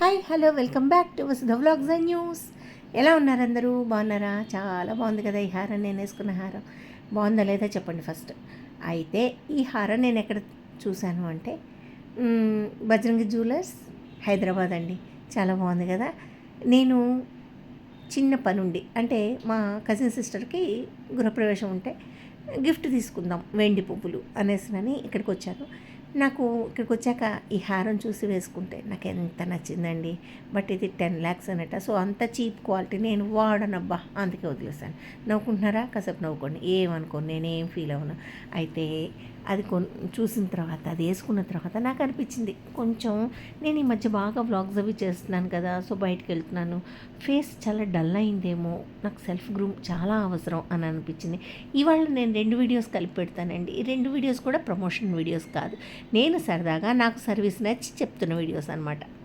Hi hello welcome back to Vasudha vlogs and news. ఎలా ఉన్నారు అందరూ? బాగున్నారా? చాలా బాగుంది కదా ఈ హారం నేను వేసుకున్న హారం. బాగుందా లేదా చెప్పండి ఫస్ట్ అయితే ఈ హారం నేను ఎక్కడ చూశాను అంటే బజరంగి జ్యువెలర్స్ హైదరాబాద్ అండి. చాలా బాగుంది కదా. నేను చిన్న పనుండి అంటే మా కజిన్ సిస్టర్కి గృహప్రవేశం ఉంటే గిఫ్ట్ తీసుకుందాం వెండి పువ్వులు అనేసినని ఇక్కడికి వచ్చాను. నాకు ఇక్కడికి వచ్చాక ఈ హారం చూసి వేసుకుంటే నాకు ఎంత నచ్చిందండి. బట్ ఇది టెన్ ల్యాక్స్ అనట సో అంత చీప్ క్వాలిటీ నేను వాడనబ్బా అందుకే వదిలేసాను నవ్వుకుంటున్నారా? కాసేపు నవ్వుకోండి. ఏమనుకోండి నేనేం ఫీల్ అవ్వను. అయితే అది కొన్ చూసిన తర్వాత అది వేసుకున్న తర్వాత నాకు అనిపించింది కొంచెం నేను ఈ మధ్య బాగా వ్లాగ్స్ అవి చేస్తున్నాను కదా సో బయటకు వెళ్తున్నాను. ఫేస్ చాలా డల్ అయిందేమో నాకు సెల్ఫ్ గ్రూమ్ చాలా అవసరం అని అనిపించింది. ఇవాళ నేను రెండు వీడియోస్ కలిపి పెడతానండి. ఈ రెండు వీడియోస్ కూడా ప్రమోషన్ వీడియోస్ కాదు. నేను సరదాగా నాకు సర్వీస్ నచ్చి చెప్తున్న వీడియోస్ అనమాట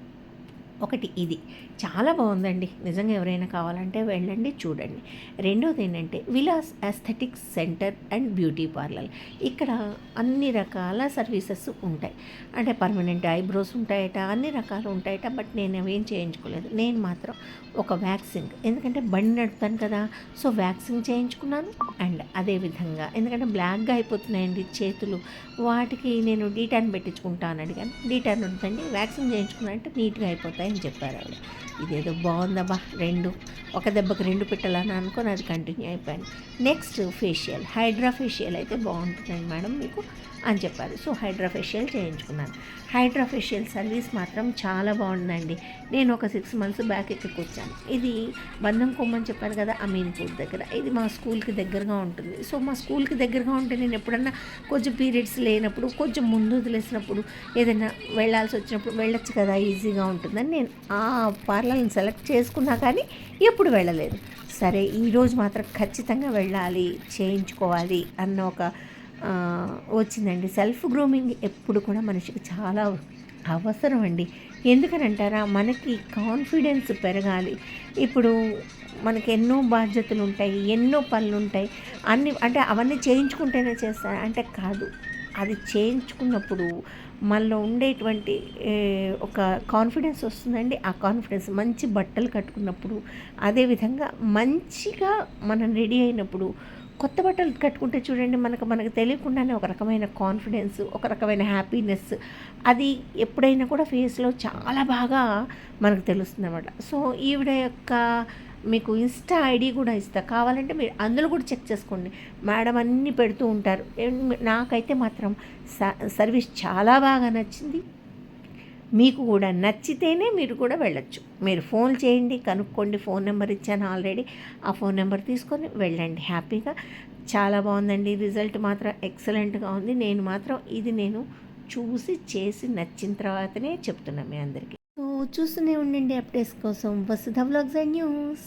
ఒకటి ఇది. చాలా బాగుందండి. నిజంగా ఎవరైనా కావాలంటే వెళ్ళండి చూడండి. రెండోది ఏంటంటే Vilas aesthetics centre and beauty parlour ఇక్కడ అన్ని రకాల సర్వీసెస్ ఉంటాయి. అంటే పర్మనెంట్ ఐబ్రోస్ ఉంటాయట అన్ని రకాలు ఉంటాయట బట్ నేను అవేం చేయించుకోలేదు. నేను మాత్రం ఒక వ్యాక్సింగ్ ఎందుకంటే బండి నడుపుతాను కదా సో వ్యాక్సింగ్ చేయించుకున్నాను. అండ్ అదేవిధంగా ఎందుకంటే బ్లాక్గా అయిపోతున్నాయండి చేతులు. వాటికి నేను డీటాన్ పెట్టించుకుంటాను అడిగాను. డీటాన్ ఉంటుందండి వ్యాక్సిన్ చేయించుకున్నా అంటే నీట్గా అని చెప్పారు ఆవిడ. ఇదేదో బాగుందబ్బా రెండు. ఒక దెబ్బకి రెండు పెట్టాలని అనుకొని అది కంటిన్యూ అయిపోయాను నెక్స్ట్ ఫేషియల్ హైడ్రా ఫేషియల్ అయితే బాగుంటుందండి మేడం మీకు అని చెప్పారు. సో హైడ్రా ఫేషియల్ చేయించుకున్నాను. హైడ్రా ఫేషియల్ సర్వీస్ మాత్రం చాలా బాగుందండి. నేను ఒక సిక్స్ మంత్స్ బ్యాక్ ఇక్కడికి వచ్చాను. ఇది బంధం కొమ్మని చెప్పాను కదా అమీన్పూర్ దగ్గర. ఇది మా స్కూల్కి దగ్గరగా ఉంటుంది. సో మా స్కూల్కి దగ్గరగా ఉంటే నేను ఎప్పుడన్నా కొంచెం పీరియడ్స్ లేనప్పుడు కొంచెం ముందు వదిలేసినప్పుడు ఏదైనా వెళ్ళాల్సి వచ్చినప్పుడు వెళ్ళొచ్చు కదా ఈజీగా ఉంటుందని నేను ఆ పార్లర్ని సెలెక్ట్ చేసుకున్నా కానీ ఎప్పుడు వెళ్ళలేదు. సరే ఈరోజు మాత్రం ఖచ్చితంగా వెళ్ళాలి చేయించుకోవాలి అన్న ఒక వచ్చిందండి. సెల్ఫ్ గ్రూమింగ్ ఎప్పుడు కూడా మనిషికి చాలా అవసరం అండి. ఎందుకని అంటారా మనకి కాన్ఫిడెన్స్ పెరగాలి. ఇప్పుడు మనకి ఎన్నో బాధ్యతలు ఉంటాయి ఎన్నో పనులు ఉంటాయి. అన్ని అంటే అవన్నీ చేయించుకుంటేనే చేస్తా అంటే కాదు. అది చేయించుకున్నప్పుడు మనలో ఉండేటువంటి ఒక కాన్ఫిడెన్స్ వస్తుందండి. ఆ కాన్ఫిడెన్స్ మంచి బట్టలు కట్టుకున్నప్పుడు అదేవిధంగా మంచిగా మనం రెడీ అయినప్పుడు కొత్త బట్టలు కట్టుకుంటే చూడండి మనకు మనకు తెలియకుండానే ఒక రకమైన కాన్ఫిడెన్స్ ఒక రకమైన హ్యాపీనెస్ అది ఎప్పుడైనా కూడా ఫేస్లో చాలా బాగా మనకు తెలుస్తుంది అనమాట సో ఈవిడ యొక్క మీకు ఇన్స్టా ఐడి కూడా ఇస్తా. కావాలంటే మీరు అందులో కూడా చెక్ చేసుకోండి. మేడం అన్నీ పెడుతూ ఉంటారు. నాకైతే మాత్రం స- సర్వీస్ చాలా బాగా నచ్చింది. మీకు కూడా నచ్చితేనే మీరు కూడా వెళ్ళొచ్చు. మీరు ఫోన్ చేయండి కనుక్కోండి. ఫోన్ నెంబర్ ఇచ్చాను ఆల్రెడీ. ఆ ఫోన్ నెంబర్ తీసుకొని వెళ్ళండి. హ్యాపీగా. చాలా బాగుందండి. రిజల్ట్ మాత్రం ఎక్సలెంట్గా ఉంది. నేను మాత్రం ఇది నేను చూసి చేసి నచ్చిన తర్వాతనే చెప్తున్నా మీ అందరికీ. సో చూస్తూనే ఉండండి అప్డేట్స్ కోసం వసుధ వ్లాగ్స్ అండ్ న్యూస్.